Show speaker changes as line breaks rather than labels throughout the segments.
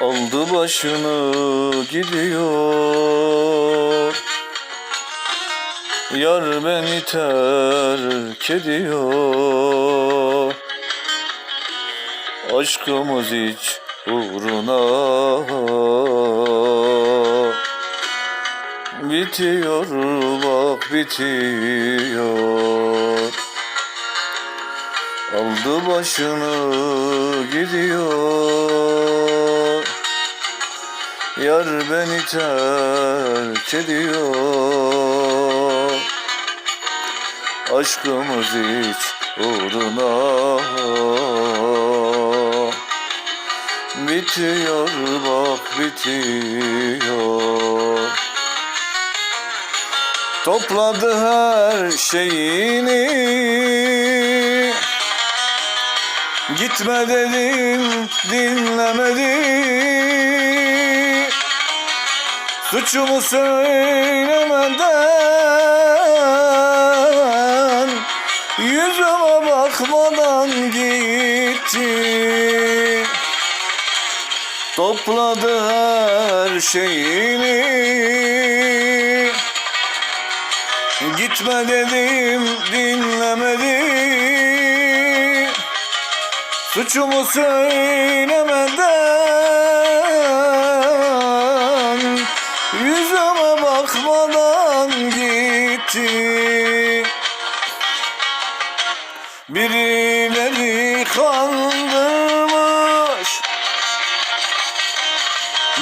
Aldı başını gidiyor. Yar beni terk ediyor. Aşkımız hiç uğruna. Bitiyor bak bitiyor. Aldı başını gidiyor Yar beni terk ediyor. Aşkımız hiç uğruna Bitiyor bak bitiyor. Topladı her şeyini. Gitme dedim dinlemedi Suçumu söylemeden Yüzüme bakmadan gitti. Topladı her şeyini. Gitme dedim dinlemedi. Suçumu söylemeden bakmadan gitti. Birileri kandırmış.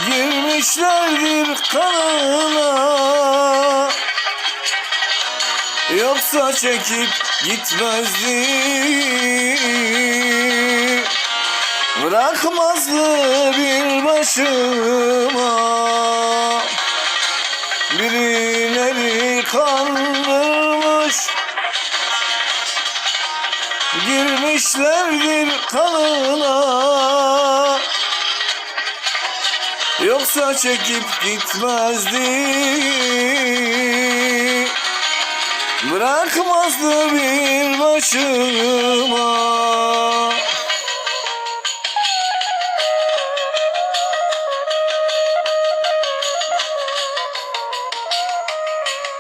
Girmişlerdir kanına. Yoksa çekip gitmezdi. Bırakmazdı bir başıma kandırmış Girmişlerdir kanına. Yoksa çekip gitmezdi. Bırakmazdı bir başıma